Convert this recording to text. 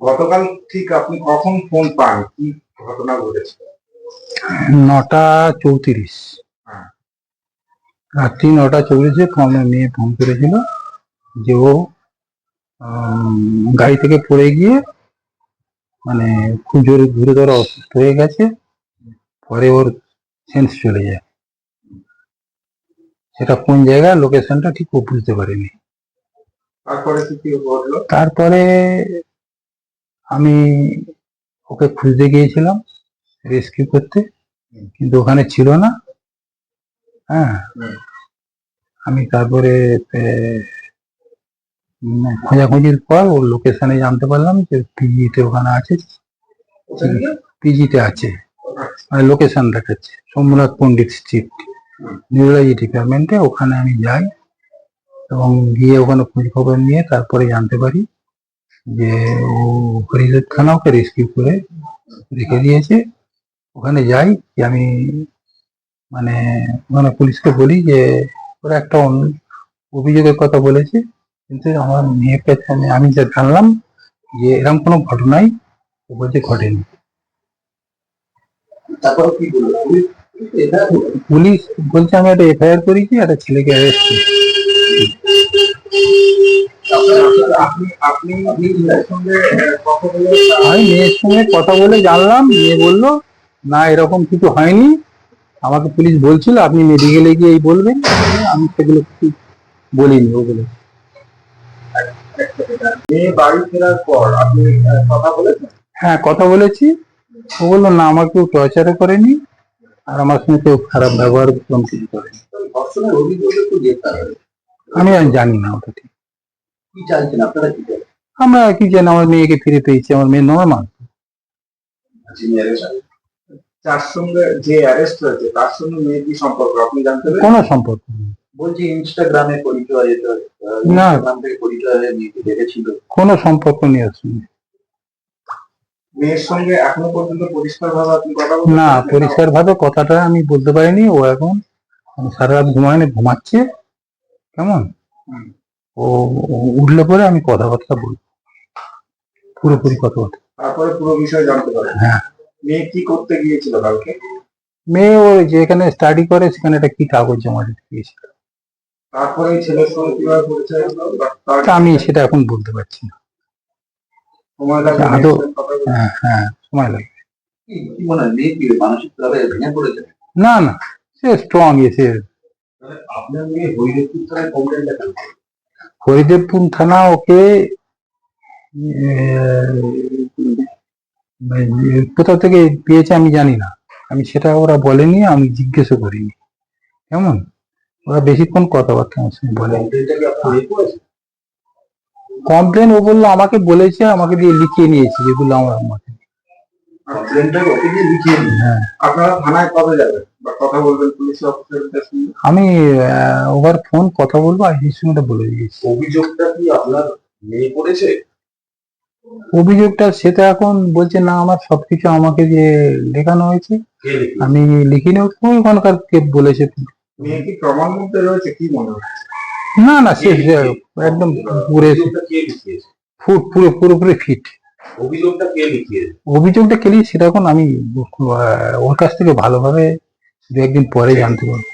গতকাল ঠিক আপনি কখন ফোন পান? কি ঘটনা ঘটেছে? নটা চৌত্রিশ। হ্যাঁ। রাত্রি নটা চৌত্রিশে ফোন মেয়ে ফোন করেছিল যে ও গাড়ি থেকে পড়ে গিয়ে মানে খুব জোরে গুরুতর অসুস্থ হয়ে গেছে। পরে ওর সেন্স চলে যায়। সেটা কোন জায়গা লোকেশনটা ঠিক ও বুঝতে পারেনি। তারপরে কি কি ঘটলো? তারপরে আমি ওকে খুঁজতে গিয়েছিলাম রেস্কিউ করতে কিন্তু ওখানে ছিল না। হ্যাঁ। আমি তারপরে খোঁজাখুঁজির পর ওর লোকেশনে জানতে পারলাম যে পিজিতে ওখানে আছে। পিজিতে আছে। মানে লোকেশন দেখাচ্ছে। সোমনাথ পন্ডিত স্ট্রিট। নিউরোলজি ডিপার্টমেন্টে ওখানে আমি যাই। এবং গিয়ে ওখানে খোঁজ খবর নিয়ে তারপরে জানতে পারি যে ও হরিদত খানা ওকে রেস্কিউ করে রেখে দিয়েছে। ওখানে যাই যে আমি মানে ওখানে পুলিশকে বলি যে ওরা একটা অভিযোগের কথা বলেছে কিন্তু আমার মেয়ের কাছে আমি- যা জানলাম যে এরকম কোনো ঘটনাই ও বলছে ঘটেনি। তারপরে কি বলল? পুলিশ বলছে আমি একটা এফআইআর করেছি একটা ছেলেকে অ্যারেস্ট করেছি। আমি মেয়ের সঙ্গে কথা বলে জানলাম মেয়ে বলল না এরকম কিছু হয়নি। আমাকে পুলিশ বলছিল আপনি মেডিকেলে গিয়ে এই বলবেন। আমি সেগুলো কিছু বলিনি ওগুলো। হ্যাঁ কথা বলেছি। ও বলল না আমার কেউ টর্চারও করেনি আর আমার সঙ্গে কেউ খারাপ ব্যবহার এরকম কিছু করেনি হয়েছে আমি আর জানি না ওটা ঠিক। কি চাইছেন আপনারা কি চাইছেন আমরা কি জানি আমার মেয়েকে ফিরে পেয়েছি আমার মেয়ে নর্মাল যিনি arrest হয়েছেন? যার সঙ্গে যে অ্যারেস্ট হয়েছে তার সঙ্গে মেয়ে কি সম্পর্ক? আপনি জানতে পেরেছেন কোনো সম্পর্ক নেই। বলছি ইনস্টাগ্রামে পরিচয় এটা না। ইনস্টাগ্রাম থেকে পরিচয় হয়ে মেয়েকে দেখেছিল। কোনো সম্পর্ক নেই ওর সঙ্গে। মেয়ের সঙ্গে এখনও পর্যন্ত পরিষ্কার ভাবে আপনি কথা বলতে না পেরেছেন? পরিষ্কার ভাবে কথাটা আমি বলতে পারিনি। ও এখন সারা রাত ঘুমায়নি ঘুমাচ্ছে। কেমন? ও উঠলে পরে আমি কথাবার্তা বলব। পুরোপুরি কথাবার্তা। তারপরে পুরো বিষয় জানতে পারেন হ্যাঁ। মেয়ে কি করতে গিয়েছিল কালকে? মেয়ে ও যেখানে স্টাডি করে সেখানে একটা কি কাগজ জমা দিতে গিয়েছিল। তারপরে ছেলের সঙ্গে কীভাবে পরিচয় হলো? আমি সেটা এখন বলতে পারছি না। সময় লাগবে? হ্যাঁ হ্যাঁ সময় লাগবে। কি মনে হয় মেয়ে কি মানসিক ভাবে ভেঙে পড়েছে? না না সে স্ট্রং এসে হরিদেবপুর থানা ওকে কোথা থেকে পেয়েছে আমি জানি না। আমি সেটা ওরা বলেনি আমি জিজ্ঞেসও করিনি। কেমন? ওরা বেশিক্ষণ কথাবার্তা আমার সঙ্গে বলে কমপ্লেন ও বলল আমাকে বলেছে আমাকে দিয়ে লিখিয়ে নিয়েছে যেগুলো আমার আমাকে হ্যাঁ। আপনারা থানায় কবে যাবেন? বা কথা বলবেন পুলিশ অফিসারদের সঙ্গে আমি ওভার ফোন কথা বলব আইসির সঙ্গে বলে দিয়েছি অভিযোগটা কি আপনার মেয়ে করেছে? অভিযোগটা সেটা এখন বলছে না আমার সবকিছু আমাকে যে লেখানো হয়েছে লিখিয়েছে? আমি লিখিনি। ওখানকার কে বলেছে? মেয়ে কি প্রমাণ মধ্যে রয়েছে? কি মনে হয় না না সে একদম পুরে অভিযোগটা কে লিখিয়েছে? ফু- পুরো পুরোপুরি ফিট অভিযোগটা কে লিখিয়েছে? অভিযোগটা কে কেলি সেটা এখন আমি ওর কাছ থেকে ভালোভাবে দু একদিন পরে জানতে পারব।